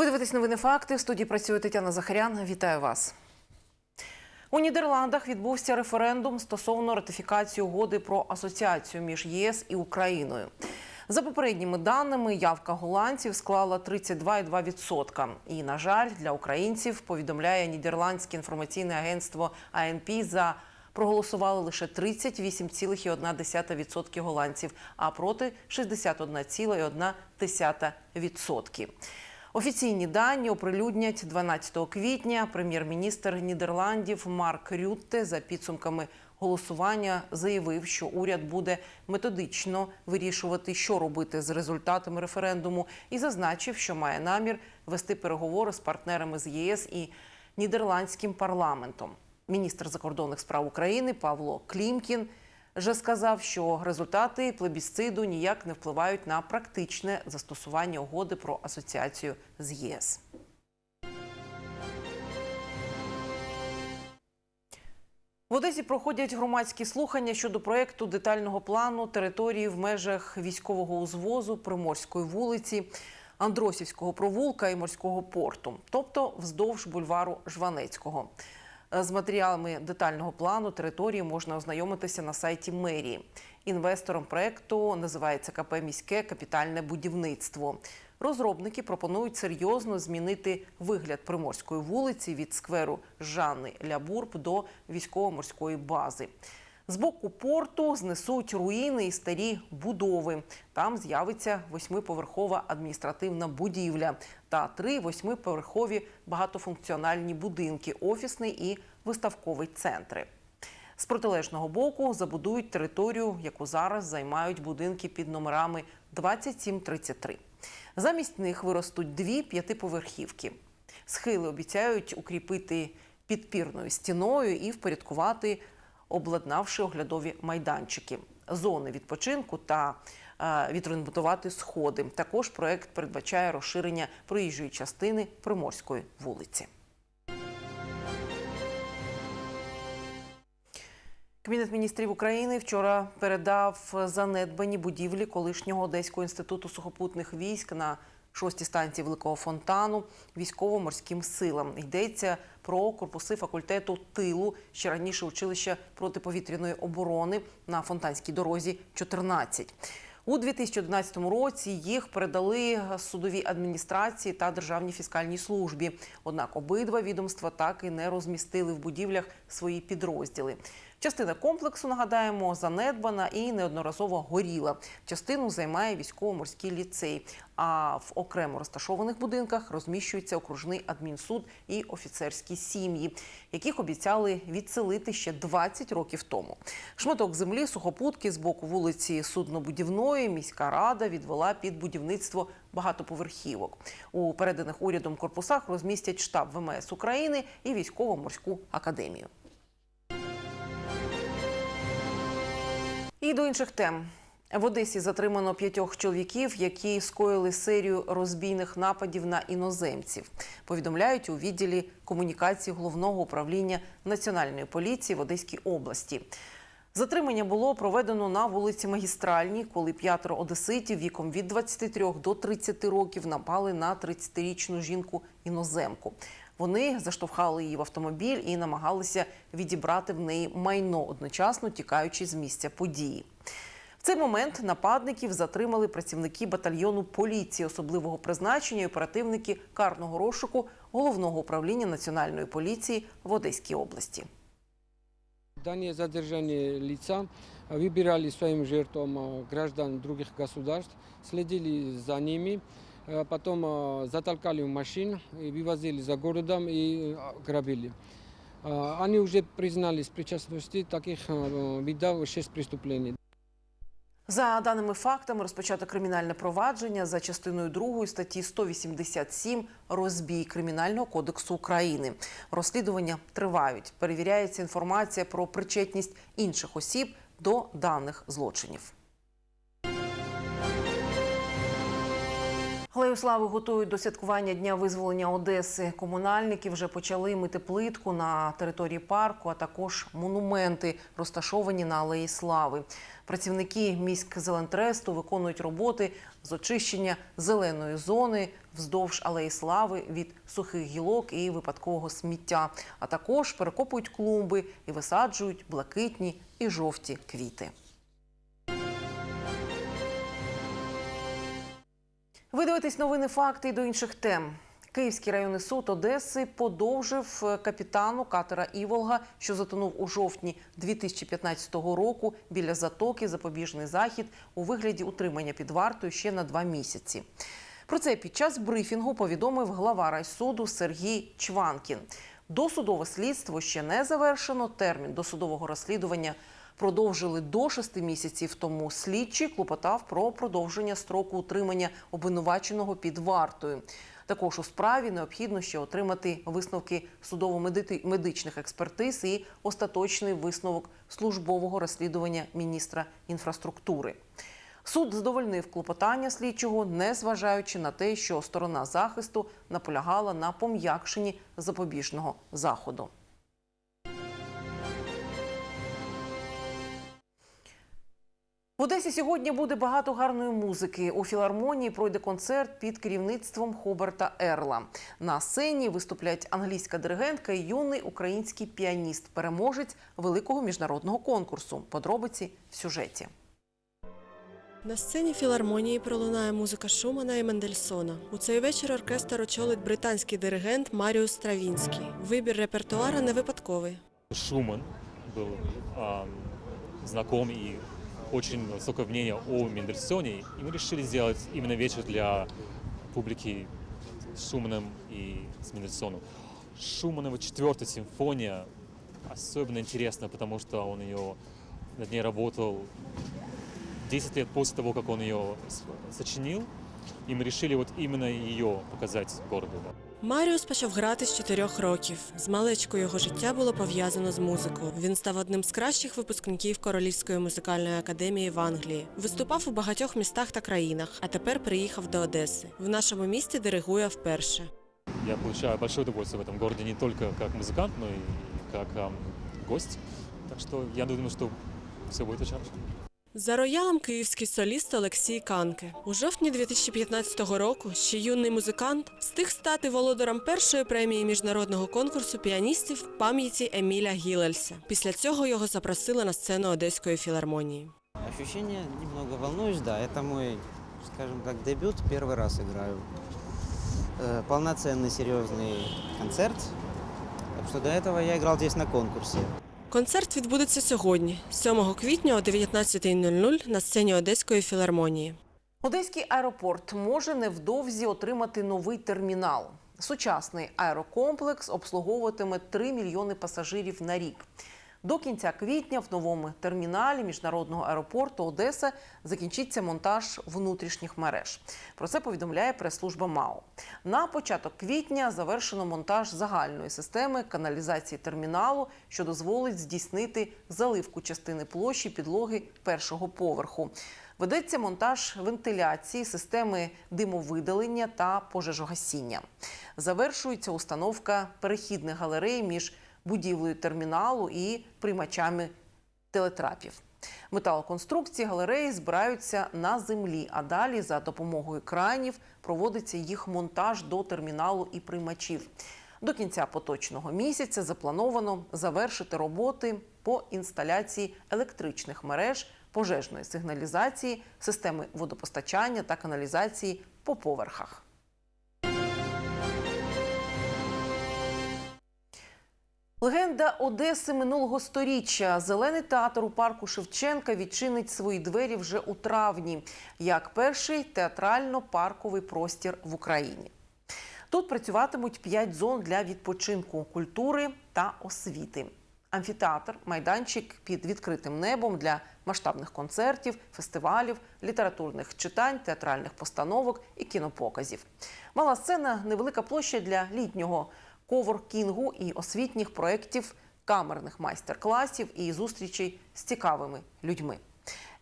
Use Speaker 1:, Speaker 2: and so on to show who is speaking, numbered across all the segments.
Speaker 1: Ви дивитесь новини факти. В студії працює Тетяна Захарян. Вітаю вас. У Нідерландах відбувся референдум стосовно ратифікації угоди про асоціацію між єС і Україною. За попередніми даними, явка голландців склала 32,2%. І, на жаль, для українців повідомляє нідерландське інформаційне агентство АНП за проголосували лише 38,1% голландців, а проти 61,1%. Офіційні дані оприлюднять 12 квітня. Прем'єр-міністр Нідерландів Марк Рютте за підсумками голосування заявив, що уряд буде методично вирішувати, що робити з результатами референдуму, і зазначив, що має намір вести переговори з партнерами з ЄС і нідерландським парламентом. Міністр закордонних справ України Павло Клімкін вже сказав, що результати плебісциду ніяк не впливають на практичне застосування угоди про асоціацію з ЄС. В Одесі проходять громадські слухання щодо проєкту детального плану території в межах військового узвозу Приморської вулиці, Андросівського провулка і морського порту, тобто вздовж бульвару Жванецького. З матеріалами детального плану території можна ознайомитися на сайті мерії. Інвестором проекту називається КП Міське капітальне будівництво. Розробники пропонують серйозно змінити вигляд приморської вулиці від скверу Жанни Лябурб до військово-морської бази. З боку порту знесуть руїни і старі будови. Там з'явиться восьмиповерхова адміністративна будівля та три восьмиповерхові багатофункціональні будинки, офісний і виставковий центри. З протилежного боку забудують територію, яку зараз займають будинки під номерами 2733. Замість них виростуть дві п'ятиповерхівки. Схили обіцяють укріпити підпірною стіною і впорядкувати обладнавши оглядові майданчики, зони відпочинку та відремонтувати сходи. Також проект передбачає розширення проїжджої частини Приморської вулиці. Кабінет міністрів України вчора передав занедбані будівлі колишнього Одеського інституту сухопутних військ на шостій станції Великого фонтану військово-морським силам. Йдеться про корпуси факультету тилу, ще раніше училища протиповітряної оборони на фонтанській дорозі 14. У 2011 році їх передали судовій адміністрації та державній фіскальній службі. Однак обидва відомства так і не розмістили в будівлях свої підрозділи. Частина комплексу, нагадаємо, занедбана і неодноразово горіла. Частину займає військово-морський ліцей. А в окремо розташованих будинках розміщується окружний адмінсуд і офіцерські сім'ї, яких обіцяли відселити ще 20 років тому. Шматок землі сухопутки з боку вулиці Суднобудівної міська рада відвела під будівництво багатоповерхівок. У переданих урядом корпусах розмістять штаб ВМС України і військово-морську академію. І до інших тем. В Одесі затримано п'ятьох чоловіків, які скоїли серію розбійних нападів на іноземців. Повідомляють у відділі комунікації головного управління національної поліції в Одеській області. Затримання було проведено на вулиці Магістральній, коли п'ятеро одеситів віком від 23 до 30 років напали на 30-річну жінку іноземку. Вони заштовхали її в автомобіль і намагалися відібрати в неї майно, одночасно тікаючи з місця події. В цей момент нападників затримали працівники батальйону поліції особливого призначення і оперативники карного розшуку головного управління національної поліції в Одеській області.
Speaker 2: Дание задержания лица выбирали своим жертвам э, граждан других государств, следили за ними, э, потом э, затолкали в машину и вывозили за городом и э, грабили. Э, Они уже признались в причастности таких э, видов шесть преступлений.
Speaker 1: За даними фактами, розпочато кримінальне провадження за частиною 2 статті 187 розбій Кримінального кодексу України. Розслідування тривають. Перевіряється інформація про причетність інших осіб до даних злочинів. Алею слави готують до святкування Дня визволення Одеси. Комунальники вже почали мити плитку на території парку, а також монументи, розташовані на Алеї Слави. Працівники міськзелентресту виконують роботи з очищення зеленої зони вздовж Алеї Слави від сухих гілок і випадкового сміття, а також перекопують клумби і висаджують блакитні і жовті квіти. Ви дивитесь новини, факти і до інших тем. Київський районний суд Одеси подовжив е, капітану катера Іволга, що затонув у жовтні 2015 року біля затоки запобіжний захід у вигляді утримання під вартою ще на два місяці. Про це під час брифінгу повідомив глава райсуду Сергій Чванкін. Досудове слідство ще не завершено. Термін досудового розслідування продовжили до шести місяців тому. Слідчий клопотав про продовження строку утримання обвинуваченого під вартою. Також у справі необхідно ще отримати висновки судово-медичних експертиз і остаточний висновок службового розслідування міністра інфраструктури. Суд задовольнив клопотання слідчого, не зважаючи на те, що сторона захисту наполягала на пом'якшенні запобіжного заходу. В Одесі сьогодні буде багато гарної музики. У філармонії пройде концерт під керівництвом Хоберта Ерла. На сцені виступлять англійська диригентка і юний український піаніст, переможець великого міжнародного конкурсу. Подробиці в сюжеті.
Speaker 3: На сцені філармонії пролунає музика Шумана і Мендельсона. У цей вечір оркестр очолить британський диригент Маріус Стравінський. Вибір репертуара не випадковий.
Speaker 4: Шуман был ам, знаком и очень высокое мнение о Мендельсоне, и мы решили сделать именно вечер для публики Шуманом и с Мендельсоном. Шуманова четвертая симфония особенно интересна, потому что он ее над ней работал 10 лет после того, как он ее сочинил, и мы решили вот именно ее показать городу.
Speaker 3: Маріус почав грати з чотирьох років. З маличку його життя було пов'язано з музикою. Він став одним з кращих випускників Королівської музикальної академії в Англії. Виступав у багатьох містах та країнах, а тепер приїхав до Одеси. В нашому місті диригує вперше.
Speaker 4: Я получаю большое удовольствие в этом городе не только как музыкант, но и как ам, гость. Так что я думаю, что все будет очень.
Speaker 3: За роялом київський соліст Олексій Канке. У жовтні 2015 року ще юний музикант встиг стати володарем першої премії міжнародного конкурсу піаністів пам'яті Еміля Гілельса. Після цього його запросили на сцену Одеської філармонії.
Speaker 5: Ощущение немного волнуюсь, да. Это мой, скажем так, дебют. Первый раз играю. Э, полноценный, серьезный концерт. Так что до этого я играл здесь на конкурсе.
Speaker 3: Концерт відбудеться сьогодні, 7 квітня о 19.00 на сцені Одеської філармонії.
Speaker 1: Одеський аеропорт може невдовзі отримати новий термінал. Сучасний аерокомплекс обслуговуватиме 3 мільйони пасажирів на рік. До кінця квітня в новому терміналі міжнародного аеропорту Одеса закінчиться монтаж внутрішніх мереж. Про це повідомляє прес-служба МАО. На початок квітня завершено монтаж загальної системи каналізації терміналу, що дозволить здійснити заливку частини площі підлоги першого поверху. Ведеться монтаж вентиляції, системи димовидалення та пожежогасіння. Завершується установка перехідних галерей між будівлею терміналу і приймачами телетрапів. Металоконструкції галереї збираються на землі, а далі за допомогою кранів проводиться їх монтаж до терміналу і приймачів. До кінця поточного місяця заплановано завершити роботи по інсталяції електричних мереж, пожежної сигналізації, системи водопостачання та каналізації по поверхах. Легенда Одеси минулого сторіччя. Зелений театр у парку Шевченка відчинить свої двері вже у травні, як перший театрально-парковий простір в Україні. Тут працюватимуть п'ять зон для відпочинку, культури та освіти. Амфітеатр, майданчик під відкритим небом для масштабних концертів, фестивалів, літературних читань, театральних постановок і кінопоказів. Мала сцена, невелика площа для літнього коворкінгу і освітніх проєктів, камерних майстер-класів і зустрічей з цікавими людьми.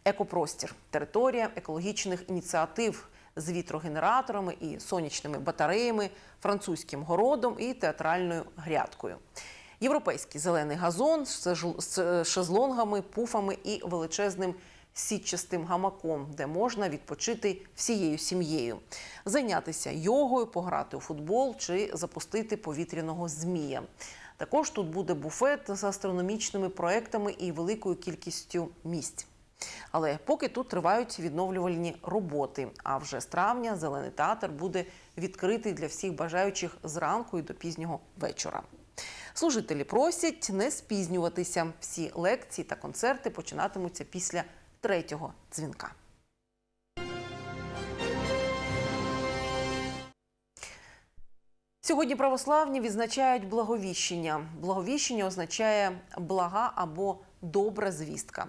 Speaker 1: Екопростір територія екологічних ініціатив, з вітрогенераторами і сонячними батареями, французьким городом і театральною грядкою. Європейський зелений газон з шезлонгами, пуфами і величезним сітчастим гамаком, де можна відпочити всією сім'єю, зайнятися йогою, пограти у футбол чи запустити повітряного змія. Також тут буде буфет з астрономічними проектами і великою кількістю місць. Але поки тут тривають відновлювальні роботи. А вже з травня зелений театр буде відкритий для всіх бажаючих зранку і до пізнього вечора. Служителі просять не спізнюватися. Всі лекції та концерти починатимуться після третього дзвінка. Сьогодні православні відзначають благовіщення. Благовіщення означає блага або добра звістка.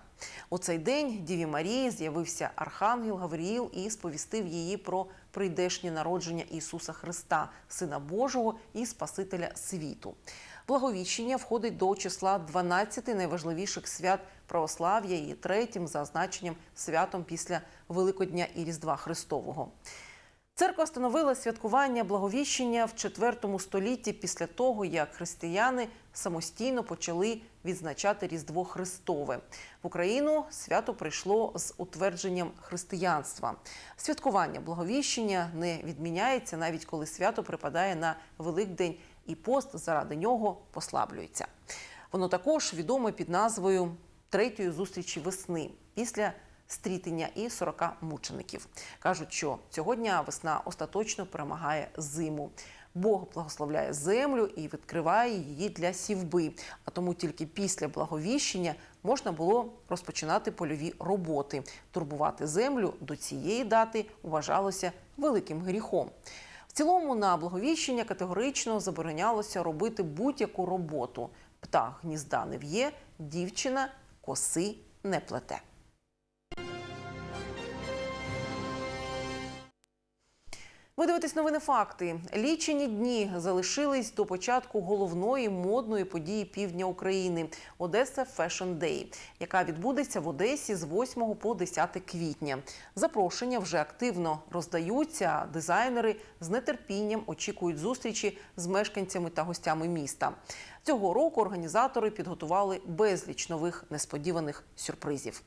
Speaker 1: У цей день Діві Марії з'явився архангел Гавріїл і сповістив її про прийдешнє народження Ісуса Христа, Сина Божого і Спасителя світу. Благовіщення входить до числа 12 найважливіших свят православ'я і третім за значенням святом після Великодня і Різдва Христового. Церква встановила святкування благовіщення в IV столітті після того, як християни самостійно почали відзначати Різдво Христове. В Україну свято прийшло з утвердженням християнства. Святкування благовіщення не відміняється, навіть коли свято припадає на Великдень і пост заради нього послаблюється. Воно також відоме під назвою Третьої зустрічі весни після стрітення і 40 мучеників. Кажуть, що цього дня весна остаточно перемагає зиму. Бог благословляє землю і відкриває її для сівби. А тому тільки після благовіщення можна було розпочинати польові роботи. Турбувати землю до цієї дати вважалося великим гріхом. В цілому на благовіщення категорично заборонялося робити будь-яку роботу. Птах гнізда не в'є, дівчина коси не плете. Ви дивитесь новини факти. Лічені дні залишились до початку головної модної події півдня України Одеса Fashion Day, яка відбудеться в Одесі з 8 по 10 квітня. Запрошення вже активно роздаються. Дизайнери з нетерпінням очікують зустрічі з мешканцями та гостями міста. Цього року організатори підготували безліч нових несподіваних сюрпризів.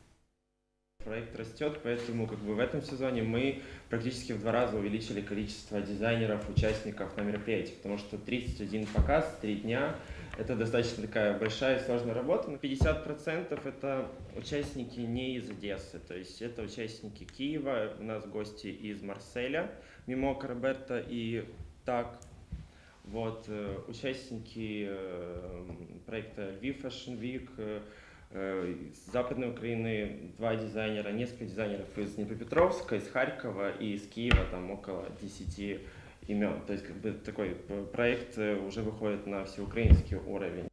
Speaker 6: Проект растет, поэтому как бы в этом сезоне мы практически в два раза увеличили количество дизайнеров, участников на мероприятии, потому что 31 показ, 3 дня, это достаточно такая большая и сложная работа. Но 50% это участники не из Одессы, то есть это участники Киева, у нас гости из Марселя, мимо Роберта и так. Вот, э, участники э, проекта Lviv Fashion Week, Э, С Западной Украины два дизайнера, несколько дизайнеров из Днепропетровска, из Харькова и из Киева, там около 10 имен. То есть как бы такой п- проект э, уже выходит на всеукраинский уровень.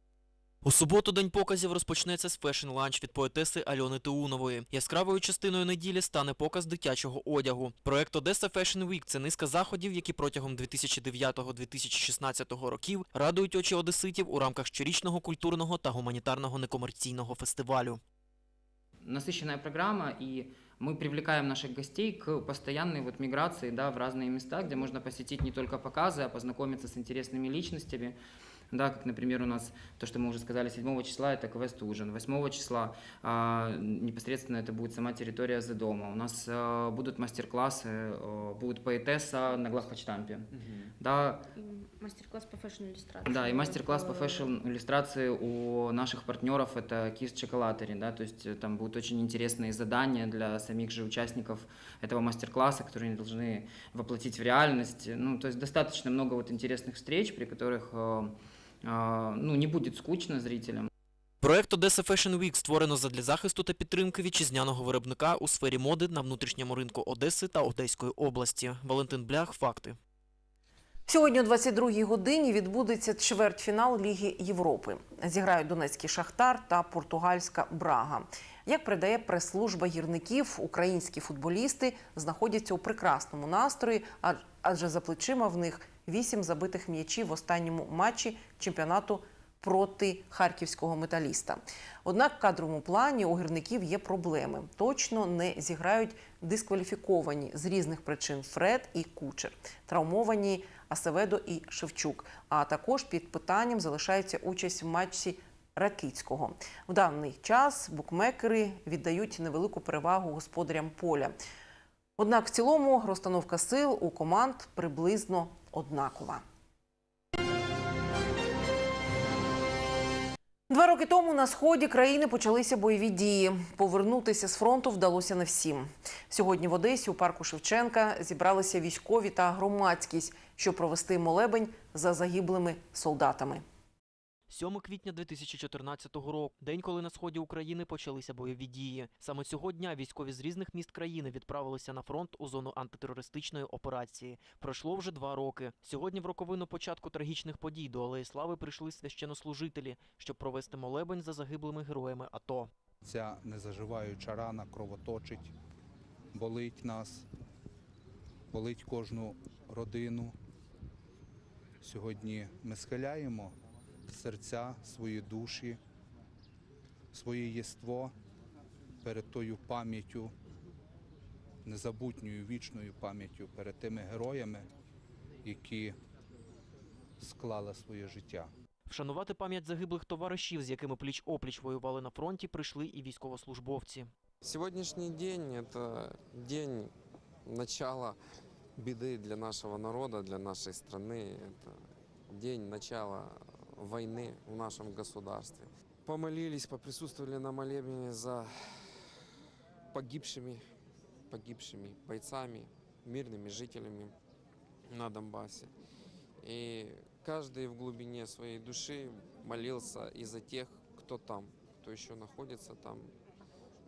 Speaker 7: У суботу день показів розпочнеться з фешн-ланч від поетеси Альони Теунової. Яскравою частиною неділі стане показ дитячого одягу. Проект Одеса Fashion Week – це низка заходів, які протягом 2009-2016 років радують очі одеситів у рамках щорічного культурного та гуманітарного некомерційного фестивалю.
Speaker 8: насыщенная программа, и мы привлекаем наших гостей к постоянной вот миграции да, в разные места, где можно посетить не только показы, а познакомиться с интересными личностями. Да, как, например, у нас то, что мы уже сказали, 7 числа это квест ужин, 8 числа а, непосредственно это будет сама территория за дома. У нас а, будут мастер-классы, а, будет поэтесса на главпочтампе. Да,
Speaker 9: И мастер-класс по фэшн-иллюстрации.
Speaker 8: да, и мастер-класс по
Speaker 9: Э,
Speaker 8: фэшн-иллюстрации у наших партнеров это Kiss Chocolatery, да, то есть э, там будут очень интересные задания для самих же участников этого мастер-класса, которые они должны воплотить в реальность. Ну, то есть достаточно много вот интересных встреч, при которых э, э, ну, не будет скучно зрителям.
Speaker 7: Проект Одеса Fashion Week створено задля захисту та підтримки вітчизняного виробника у сфері моди на внутрішньому ринку Одеси та Одеської області. Валентин Блях, факти.
Speaker 1: Сьогодні о 22-й годині відбудеться чвертьфінал Ліги Європи. Зіграють Донецький Шахтар та Португальська Брага. Як передає прес-служба гірників, українські футболісти знаходяться у прекрасному настрої, адже за плечима в них вісім забитих м'ячів в останньому матчі чемпіонату проти харківського металіста. Однак в кадровому плані у гірників є проблеми. Точно не зіграють дискваліфіковані з різних причин Фред і Кучер, травмовані Асеведо і Шевчук. А також під питанням залишається участь в матчі Ракицького. В даний час букмекери віддають невелику перевагу господарям поля. Однак в цілому розстановка сил у команд приблизно однакова. Два роки тому на сході країни почалися бойові дії. Повернутися з фронту вдалося не всім. Сьогодні в Одесі у парку Шевченка зібралися військові та громадськість, щоб провести молебень за загиблими солдатами.
Speaker 7: 7 квітня 2014 року, день, коли на сході України почалися бойові дії. Саме цього дня військові з різних міст країни відправилися на фронт у зону антитерористичної операції. Пройшло вже два роки. Сьогодні в роковину початку трагічних подій до Алеї Слави прийшли священнослужителі, щоб провести молебень за загиблими героями АТО.
Speaker 10: Ця незаживаюча рана кровоточить, болить нас, болить кожну родину. Сьогодні ми схиляємо серця, свої душі, своє єство перед тою пам'яттю, незабутньою вічною пам'яттю перед тими героями, які склали своє життя.
Speaker 7: Вшанувати пам'ять загиблих товаришів, з якими пліч-опліч воювали на фронті, прийшли і військовослужбовці.
Speaker 11: Сегодняшний день – это день начала беды для нашего народа, для нашей страны. Это день начала войны в нашем государстве. Помолились, поприсутствовали на молебне за погибшими, погибшими бойцами, мирными жителями на Донбассе. И каждый в глубине своей души молился и за тех, кто там, кто еще находится там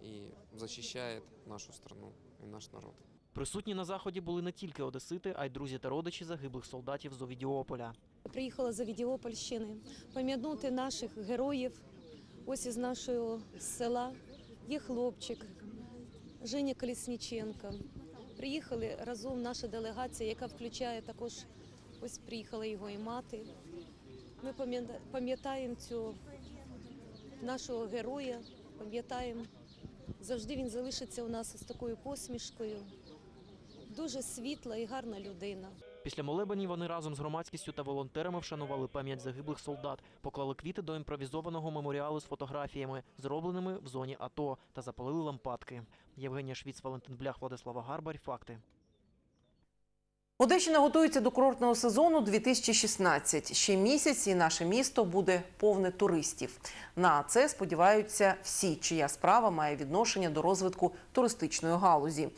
Speaker 11: и защищает нашу страну и наш народ.
Speaker 7: Присутні на заході були не тільки одесити, а й друзі та родичі загиблих солдатів з Овідіополя.
Speaker 12: Приїхала з Авідіопольщини пам'ятнути наших героїв. Ось із нашого села є хлопчик Женя Колісніченко. Приїхали разом наша делегація, яка включає також, ось приїхала його і мати. Ми пам'ятаємо цього нашого героя, пам'ятаємо. Завжди він залишиться у нас з такою посмішкою. Дуже світла і гарна людина.
Speaker 7: Після молебені вони разом з громадськістю та волонтерами вшанували пам'ять загиблих солдат, поклали квіти до імпровізованого меморіалу з фотографіями, зробленими в зоні АТО, та запалили лампадки. Євгенія Швіц, Валентин Блях, Владислава Гарбарь. Факти.
Speaker 1: Одещина готується до курортного сезону 2016. Ще місяць і наше місто буде повне туристів. На це сподіваються всі, чия справа має відношення до розвитку туристичної галузі.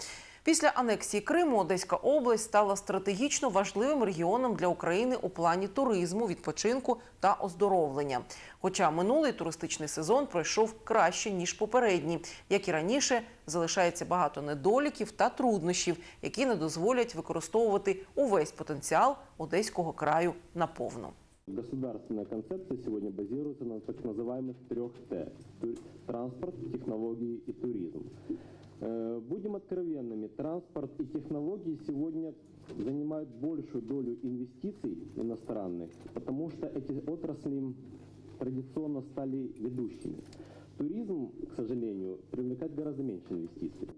Speaker 1: Після анексії Криму Одеська область стала стратегічно важливим регіоном для України у плані туризму, відпочинку та оздоровлення. Хоча минулий туристичний сезон пройшов краще ніж попередній, як і раніше, залишається багато недоліків та труднощів, які не дозволять використовувати увесь потенціал одеського краю наповну.
Speaker 13: Государственная концепция сегодня базируется на так называемых трех Т. Транспорт, технологии и туризм. Э, Будем откровенными, транспорт и технологии сегодня занимают большую долю инвестиций иностранных, потому что эти отрасли традиционно стали ведущими. Туризм, к сожалению, привлекает гораздо меньше инвестиций.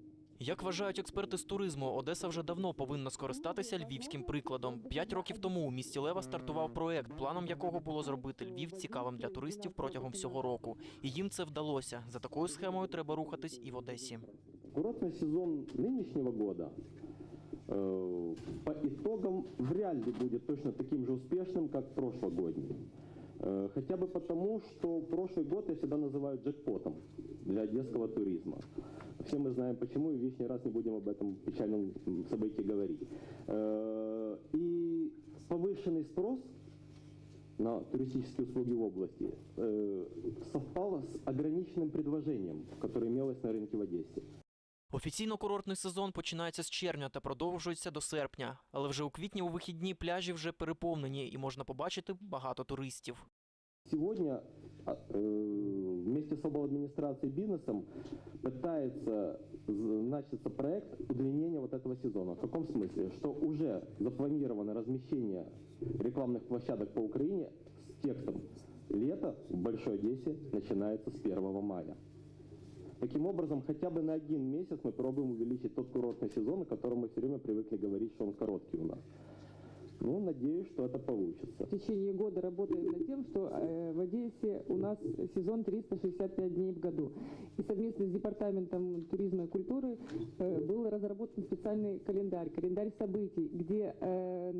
Speaker 7: Як вважають експерти з туризму, Одеса вже давно повинна скористатися львівським прикладом. П'ять років тому у місті Лева стартував проект, планом якого було зробити Львів цікавим для туристів протягом всього року. І їм це вдалося. За такою схемою треба рухатись і в Одесі.
Speaker 13: Курортный сезон нынешнего года э, по итогам вряд ли будет точно таким же успешным, как прошлогодний. Э, хотя бы потому, что прошлый год я всегда называю джекпотом для одесского туризма. Все мы знаем почему, и лишний раз не будем об этом печальном событии говорить. Э, и повышенный спрос на туристические услуги в области совпало с ограниченным предложением, которое имелось на рынке в Одессе.
Speaker 7: Офіційно курортний сезон починається з червня та продовжується до серпня. Але вже у квітні у вихідні пляжі вже переповнені і можна побачити багато туристів.
Speaker 13: Сегодня а, э, вместе с администрацией и бизнесом пытается з- начаться проект удлинения вот этого сезона. В каком смысле? Что уже запланировано размещение рекламных площадок по Украине с текстом Лето в Большой Одессе начинается с 1 мая. Таким образом, хотя бы на один месяц мы пробуем увеличить тот курортный сезон, о котором мы все время привыкли говорить, что он короткий у нас. Ну, надеюсь, что это получится.
Speaker 14: В течение года работаем над тем, что э, в Одессе у нас сезон 365 дней в году. И совместно с Департаментом туризма и культуры э, был разработан специальный календарь, календарь событий, где э,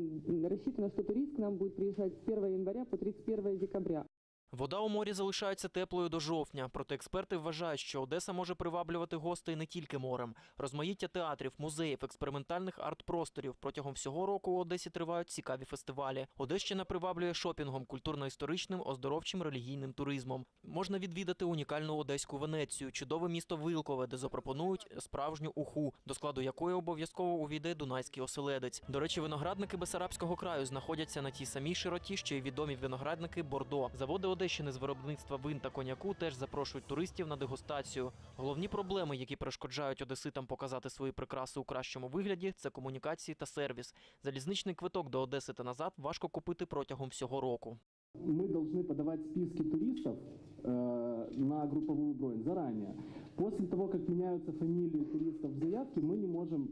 Speaker 14: рассчитано, что турист к нам будет приезжать с 1 января по 31 декабря.
Speaker 7: Вода у морі залишається теплою до жовтня, проте експерти вважають, що Одеса може приваблювати гостей не тільки морем. Розмаїття театрів, музеїв, експериментальних арт-просторів. Протягом всього року у Одесі тривають цікаві фестивалі. Одещина приваблює шопінгом, культурно-історичним, оздоровчим, релігійним туризмом. Можна відвідати унікальну одеську Венецію, чудове місто Вилкове, де запропонують справжню уху, до складу якої обов'язково увійде Дунайський оселедець. До речі, виноградники Бесарабського краю знаходяться на тій самій широті, що й відомі виноградники Бордо. Заводи Одещини з виробництва вин та коньяку теж запрошують туристів на дегустацію. Головні проблеми, які перешкоджають одеситам показати свої прикраси у кращому вигляді, це комунікації та сервіс. Залізничний квиток до Одеси та назад важко купити протягом всього року.
Speaker 15: Мы должны подавать списки туристов э, На групповую бронь заранее. После того, как меняются фамилии туристов в заявке, мы не можем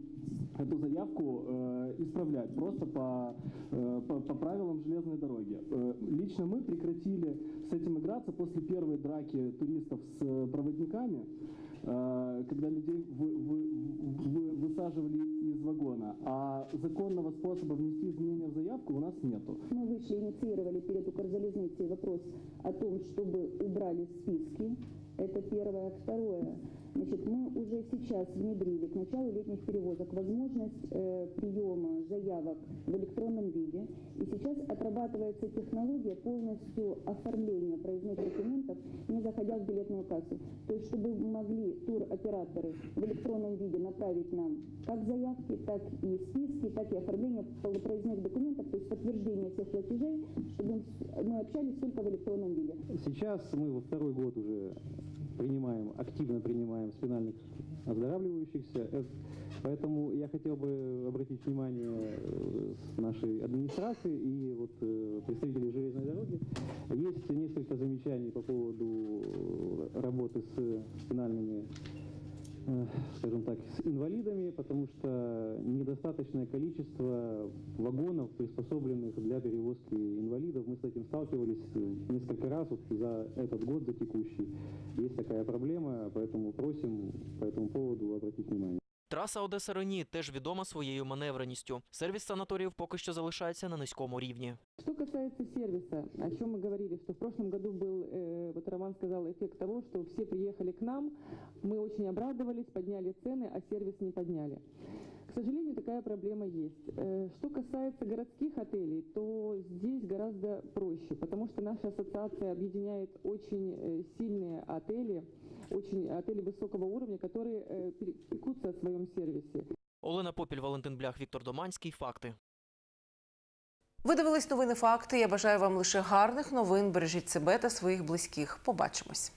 Speaker 15: эту заявку э, исправлять просто по, э, по, по правилам железной дороги. Э, лично мы прекратили с этим играться после первой драки туристов с э, проводниками, э, когда людей вы- вы- вы- высаживали из вагона. А законного способа внести изменения в заявку у нас нету.
Speaker 14: Мы вышли, инициировали перед Укрзалезницей вопрос о том, чтобы убрали списки. Это первое. Второе. Значит, мы уже сейчас внедрили к началу летних перевозок возможность э, приема заявок в электронном виде. И сейчас отрабатывается технология полностью оформления проездных документов, не заходя в билетную кассу. То есть, чтобы могли туроператоры в электронном виде направить нам как заявки, так и списки, так и оформление пол- проездных документов, то есть подтверждение всех платежей, чтобы мы общались только в электронном виде.
Speaker 15: Сейчас мы во второй год уже принимаем, активно принимаем спинальных оздоравливающихся. Э, Поэтому я хотел бы обратить внимание э, нашей администрации и вот э, представителей железной дороги. Есть несколько замечаний по поводу работы с спинальными скажем так, с инвалидами, потому что недостаточное количество вагонов, приспособленных для перевозки инвалидов. Мы с этим сталкивались э, несколько раз вот за этот год, за текущий. Есть такая проблема, поэтому просим по этому поводу обратить внимание.
Speaker 7: Траса Одеса Рені теж відома своєю маневреністю. Сервіс санаторіїв поки що залишається на низькому рівні.
Speaker 14: Что касается сервиса, о чем мы говорили, что в прошлом году был, э, вот Роман сказал, эффект того, что все приехали к нам, мы очень обрадовались, подняли цены, а сервис не подняли. К сожалению, такая проблема есть. Э, Что касается городских отелей, то здесь гораздо проще, потому что наша ассоциация объединяет очень э, сильные отели, очень отели высокого уровня, которые э, пекутся о своем сервисе.
Speaker 7: Олена Попіль, Валентин Блях, Віктор Доманський. Факти.
Speaker 1: Ви дивились новини факти. Я бажаю вам лише гарних новин. Бережіть себе та своїх близьких. Побачимось.